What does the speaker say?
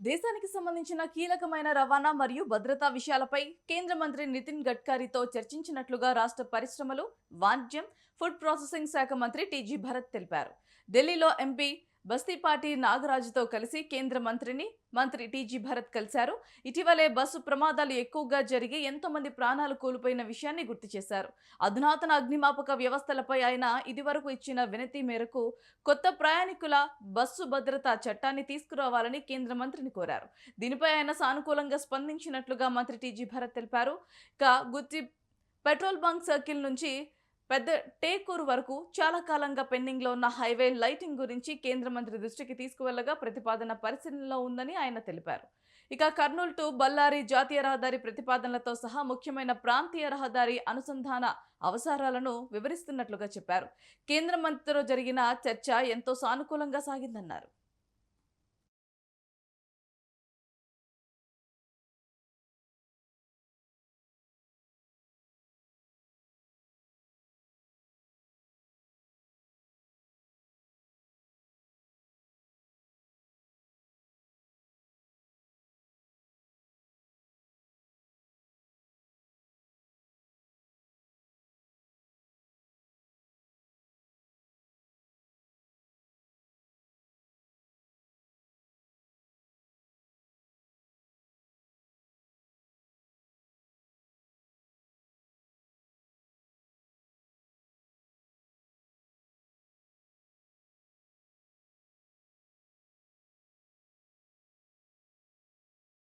దేశానికి సంబంధించిన కీలకమైన రవాణా మరియు భద్రతా విషయాలపై కేంద్ర మంత్రి నితిన్ గడ్కరీతో చర్చించినట్లుగా రాష్ట్ర పరిశ్రమలు వాణిజ్యం ఫుడ్ ప్రాసెసింగ్ శాఖ మంత్రి టీజీ భరత్ తెలిపారు. ఢిల్లీలో ఎంపీ బస్తీపాటి నాగరాజుతో కలిసి కేంద్ర మంత్రిని మంత్రి టీజీ భరత్ కలిశారు. ఇటీవలే బస్సు ప్రమాదాలు ఎక్కువగా జరిగి ఎంతో మంది ప్రాణాలు కోల్పోయిన విషయాన్ని గుర్తు చేశారు. అధునాతన అగ్నిమాపక వ్యవస్థలపై ఆయన ఇదివరకు ఇచ్చిన వినతి మేరకు కొత్త ప్రయాణికుల బస్సు భద్రతా చట్టాన్ని తీసుకురావాలని కేంద్ర మంత్రిని కోరారు. దీనిపై ఆయన సానుకూలంగా స్పందించినట్లుగా మంత్రి టీజీ భరత్ తెలిపారు. ఇక గుత్తి పెట్రోల్ బంక్ సర్కిల్ నుంచి పెద్ద టేకూరు వరకు చాలా కాలంగా పెండింగ్లో ఉన్న హైవే లైటింగ్ గురించి కేంద్ర మంత్రి దృష్టికి తీసుకువెళ్ళగా ప్రతిపాదన పరిశీలనలో ఉందని ఆయన తెలిపారు. ఇక కర్నూలు టు బళ్ళారి జాతీయ రహదారి ప్రతిపాదనలతో సహా ముఖ్యమైన ప్రాంతీయ రహదారి అనుసంధాన అవసరాలను వివరిస్తున్నట్లుగా చెప్పారు. కేంద్ర మంత్రితో జరిగిన చర్చ ఎంతో సానుకూలంగా సాగిందన్నారు.